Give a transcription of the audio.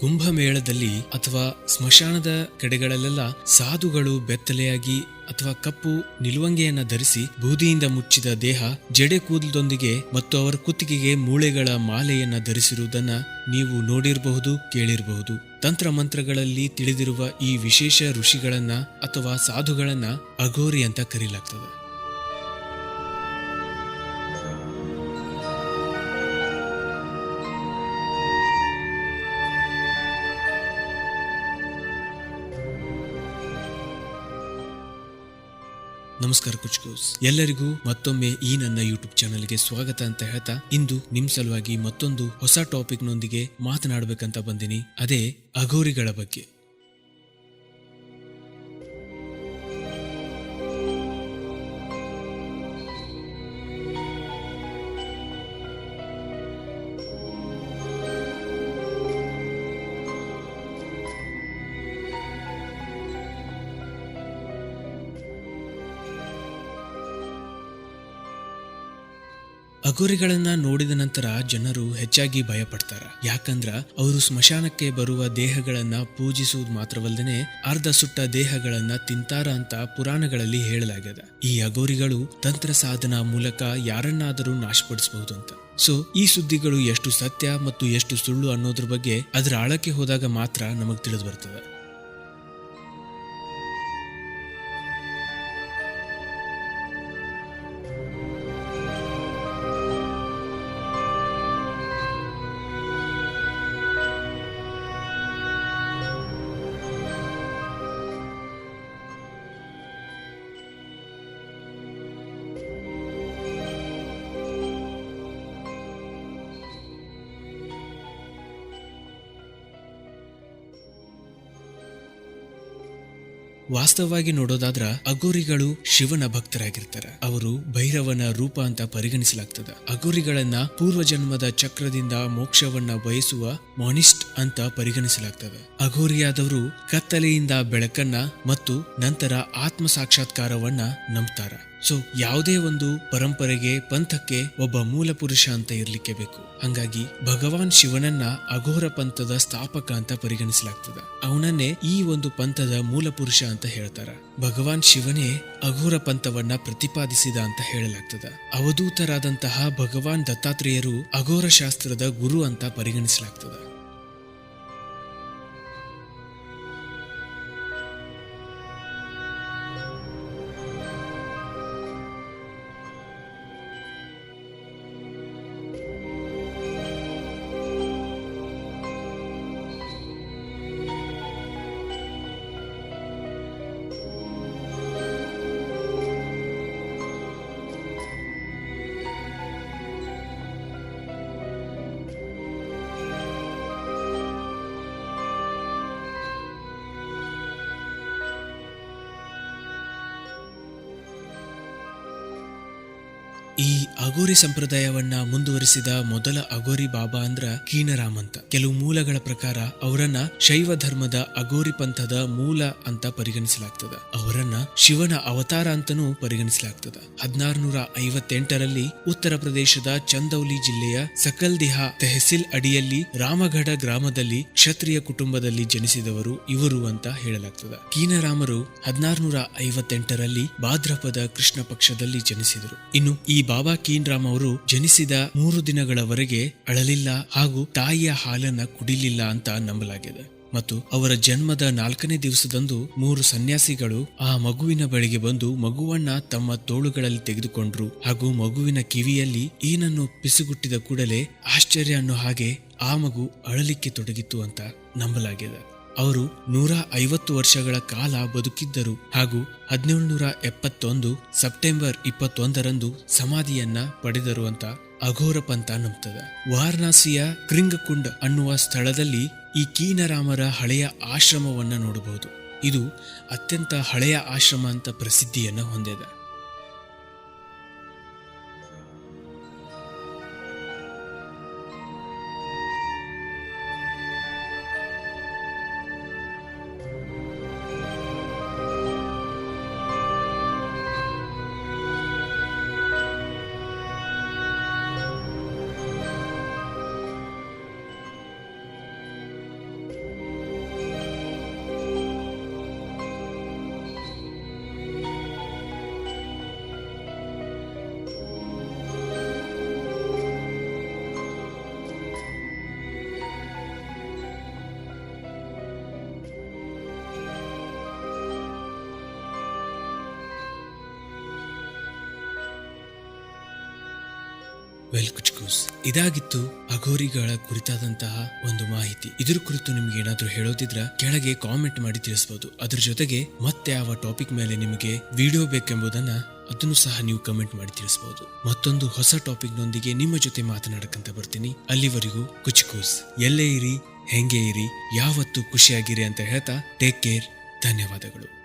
ಕುಂಭಮೇಳದಲ್ಲಿ ಅಥವಾ ಸ್ಮಶಾನದ ಕಡೆಗಳಲ್ಲೆಲ್ಲ ಸಾಧುಗಳು ಬೆತ್ತಲೆಯಾಗಿ ಅಥವಾ ಕಪ್ಪು ನಿಲುವಂಗೆಯನ್ನ ಧರಿಸಿ ಬೂದಿಯಿಂದ ಮುಚ್ಚಿದ ದೇಹ ಜಡೆ ಕೂದಲದೊಂದಿಗೆ ಮತ್ತು ಅವರ ಕುತ್ತಿಗೆಗೆ ಮೂಳೆಗಳ ಮಾಲೆಯನ್ನ ಧರಿಸಿರುವುದನ್ನ ನೀವು ನೋಡಿರಬಹುದು, ಕೇಳಿರಬಹುದು. ತಂತ್ರ ಮಂತ್ರಗಳಲ್ಲಿ ತಿಳಿದಿರುವ ಈ ವಿಶೇಷ ಋಷಿಗಳನ್ನ ಅಥವಾ ಸಾಧುಗಳನ್ನ ಅಘೋರಿ ಅಂತ ಕರೀಲಾಗ್ತದೆ. ನಮಸ್ಕಾರ ಕುಚ್ಕೋಸ್ ಎಲ್ಲರಿಗೂ ಮತ್ತೊಮ್ಮೆ ಈ ನನ್ನ ಯೂಟ್ಯೂಬ್ ಚಾನಲ್ಗೆ ಸ್ವಾಗತ ಅಂತ ಹೇಳ್ತಾ ಇಂದು ನಿಮ್ ಸಲುವಾಗಿ ಮತ್ತೊಂದು ಹೊಸ ಟಾಪಿಕ್ ನೊಂದಿಗೆ ಮಾತನಾಡಬೇಕಂತ ಬಂದಿನಿ. ಅದೇ ಅಘೋರಿಗಳ ಬಗ್ಗೆ. ಅಘೋರಿಗಳನ್ನ ನೋಡಿದ ನಂತರ ಜನರು ಹೆಚ್ಚಾಗಿ ಭಯ ಪಡ್ತಾರ ಯಾಕಂದ್ರ ಅವರು ಸ್ಮಶಾನಕ್ಕೆ ಬರುವ ದೇಹಗಳನ್ನ ಪೂಜಿಸುವುದು ಮಾತ್ರವಲ್ಲದೆ ಅರ್ಧ ಸುಟ್ಟ ದೇಹಗಳನ್ನ ತಿಂತಾರ ಅಂತ ಪುರಾಣಗಳಲ್ಲಿ ಹೇಳಲಾಗ್ಯದ. ಈ ಅಗೋರಿಗಳು ತಂತ್ರ ಸಾಧನ ಮೂಲಕ ಯಾರನ್ನಾದರೂ ನಾಶಪಡಿಸಬಹುದು ಅಂತ ಸೊ ಈ ಸುದ್ದಿಗಳು ಎಷ್ಟು ಸತ್ಯ ಮತ್ತು ಎಷ್ಟು ಸುಳ್ಳು ಅನ್ನೋದ್ರ ಬಗ್ಗೆ ಅದರ ಆಳಕ್ಕೆ ಹೋದಾಗ ಮಾತ್ರ ನಮಗ್ ತಿಳಿದು ಬರ್ತದೆ. ವಾಸ್ತವವಾಗಿ ನೋಡೋದಾದ್ರ ಅಘೋರಿಗಳು ಶಿವನ ಭಕ್ತರಾಗಿರ್ತಾರೆ. ಅವರು ಭೈರವನ ರೂಪ ಅಂತ ಪರಿಗಣಿಸಲಾಗ್ತದ. ಅಗೋರಿಗಳನ್ನ ಪೂರ್ವ ಜನ್ಮದ ಚಕ್ರದಿಂದ ಮೋಕ್ಷವನ್ನ ಬಯಸುವ ಮಾನಿಸ್ಟ್ ಅಂತ ಪರಿಗಣಿಸಲಾಗ್ತದೆ. ಅಘೋರಿಯಾದವರು ಕತ್ತಲೆಯಿಂದ ಬೆಳಕನ್ನ ಮತ್ತು ನಂತರ ಆತ್ಮ ಸಾಕ್ಷಾತ್ಕಾರವನ್ನ ನಂಬ್ತಾರ. ಸೊ ಯಾವುದೇ ಒಂದು ಪರಂಪರೆಗೆ, ಪಂಥಕ್ಕೆ ಒಬ್ಬ ಮೂಲ ಪುರುಷ ಅಂತ ಇರ್ಲಿಕ್ಕೆ ಬೇಕು. ಹಂಗಾಗಿ, ಭಗವಾನ್ ಶಿವನನ್ನ ಅಘೋರ ಪಂಥದ ಸ್ಥಾಪಕ ಅಂತ ಪರಿಗಣಿಸಲಾಗ್ತದೆ. ಅವನನ್ನೇ ಈ ಒಂದು ಪಂಥದ ಮೂಲ ಪುರುಷ ಅಂತ ಹೇಳ್ತಾರ. ಭಗವಾನ್ ಶಿವನೇ ಅಘೋರ ಪಂಥವನ್ನ ಪ್ರತಿಪಾದಿಸಿದ ಅಂತ ಹೇಳಲಾಗ್ತದ. ಅವಧೂತರಾದಂತಹ ಭಗವಾನ್ ದತ್ತಾತ್ರೇಯರು ಅಘೋರ ಶಾಸ್ತ್ರದ ಗುರು ಅಂತ ಪರಿಗಣಿಸಲಾಗ್ತದ. ಈ ಅಗೋರಿ ಸಂಪ್ರದಾಯವನ್ನ ಮುಂದುವರಿಸಿದ ಮೊದಲ ಅಗೋರಿ ಬಾಬಾ ಅಂದ್ರ ಕೀನರಾಮ್ ಅಂತ. ಕೆಲವು ಮೂಲಗಳ ಪ್ರಕಾರ ಅವರನ್ನ ಶೈವ ಧರ್ಮದ ಅಗೋರಿ ಪಂಥದ ಮೂಲ ಅಂತ ಪರಿಗಣಿಸಲಾಗ್ತದ. ಅವರನ್ನ ಶಿವನ ಅವತಾರ ಅಂತಾನೂ ಪರಿಗಣಿಸಲಾಗ್ತದ. ಹದಿನಾರುನೂರ ಐವತ್ತೆಂಟರಲ್ಲಿ ಉತ್ತರ ಪ್ರದೇಶದ ಚಂದೌಲಿ ಜಿಲ್ಲೆಯ ಸಕಲ್ದಿಹಾ ತೆಹಸಿಲ್ ಅಡಿಯಲ್ಲಿ ರಾಮಗಢ ಗ್ರಾಮದಲ್ಲಿ ಕ್ಷತ್ರಿಯ ಕುಟುಂಬದಲ್ಲಿ ಜನಿಸಿದವರು ಇವರು ಅಂತ ಹೇಳಲಾಗ್ತದ. ಕೀನರಾಮರು ಹದಿನಾರುನೂರ ಐವತ್ತೆಂಟರಲ್ಲಿ ಭಾದ್ರಪದ ಕೃಷ್ಣ ಪಕ್ಷದಲ್ಲಿ ಜನಿಸಿದರು. ಇನ್ನು ಈ ಬಾಬಾ ಕೀನ್ರಾಮ್ ಅವರು ಜನಿಸಿದ ಮೂರು ದಿನಗಳವರೆಗೆ ಅಳಲಿಲ್ಲ ಹಾಗೂ ತಾಯಿಯ ಹಾಲನ್ನ ಕುಡಿಲಿಲ್ಲ ಅಂತ ನಂಬಲಾಗಿದೆ. ಮತ್ತು ಅವರ ಜನ್ಮದ ನಾಲ್ಕನೇ ದಿವಸದಂದು ಮೂರು ಸನ್ಯಾಸಿಗಳು ಆ ಮಗುವಿನ ಬಳಿಗೆ ಬಂದು ಮಗುವನ್ನ ತಮ್ಮ ತೋಳುಗಳಲ್ಲಿ ತೆಗೆದುಕೊಂಡ್ರು ಹಾಗೂ ಮಗುವಿನ ಕಿವಿಯಲ್ಲಿ ಏನನ್ನು ಪಿಸುಗುಟ್ಟಿದ ಕೂಡಲೇ ಆಶ್ಚರ್ಯ ಅನ್ನೋ ಹಾಗೆ ಆ ಮಗು ಅಳಲಿಕ್ಕೆ ತೊಡಗಿತ್ತು ಅಂತ ನಂಬಲಾಗಿದೆ. ಅವರು ನೂರ ಐವತ್ತು ವರ್ಷಗಳ ಕಾಲ ಬದುಕಿದ್ದರು ಹಾಗೂ ಹದಿನೇಳುನೂರ ಎಪ್ಪತ್ತೊಂದು ಸೆಪ್ಟೆಂಬರ್ ಇಪ್ಪತ್ತೊಂದರಂದು ಸಮಾಧಿಯನ್ನ ಪಡೆದರು ಅಂತ ಅಘೋರ ಪಂಥ ನಂಬ್ತದ. ವಾರಣಾಸಿಯ ಕ್ರಿಂಗಕುಂಡ್ ಅನ್ನುವ ಸ್ಥಳದಲ್ಲಿ ಈ ಕೀನರಾಮರ ಹಳೆಯ ಆಶ್ರಮವನ್ನ ನೋಡಬಹುದು. ಇದು ಅತ್ಯಂತ ಹಳೆಯ ಆಶ್ರಮ ಅಂತ ಪ್ರಸಿದ್ಧಿಯನ್ನ ಹೊಂದಿದೆ. ವೆಲ್ ಕುಚ್ಕೂಸ್ ಇದಾಗಿತ್ತು ಅಘೋರಿಗಳ ಕುರಿತಾದಂತಹ ಒಂದು ಮಾಹಿತಿ. ಇದ್ರ ಕುರಿತು ನಿಮ್ಗೆ ಏನಾದ್ರೂ ಹೇಳೋದಿದ್ರ ಕೆಳಗೆ ಕಾಮೆಂಟ್ ಮಾಡಿ ತಿಳಿಸಬಹುದು ಅದ್ರ ಜೊತೆಗೆ ಮತ್ತೆ ಯಾವ ಟಾಪಿಕ್ ಮೇಲೆ ನಿಮಗೆ ವಿಡಿಯೋ ಬೇಕೆಂಬುದನ್ನ ಅದನ್ನು ಸಹ ನೀವು ಕಮೆಂಟ್ ಮಾಡಿ ತಿಳಿಸಬಹುದು ಮತ್ತೊಂದು ಹೊಸ ಟಾಪಿಕ್ ನೊಂದಿಗೆ ನಿಮ್ಮ ಜೊತೆ ಮಾತನಾಡಕಂತ ಬರ್ತೀನಿ. ಅಲ್ಲಿವರೆಗೂ ಕುಚ್ಕೂಸ್ ಎಲ್ಲೇ ಇರಿ, ಹೆಂಗೆ ಇರಿ, ಯಾವತ್ತು ಖುಷಿಯಾಗಿರಿ ಅಂತ ಹೇಳ್ತಾ ಟೇಕ್ ಕೇರ್ ಧನ್ಯವಾದಗಳು.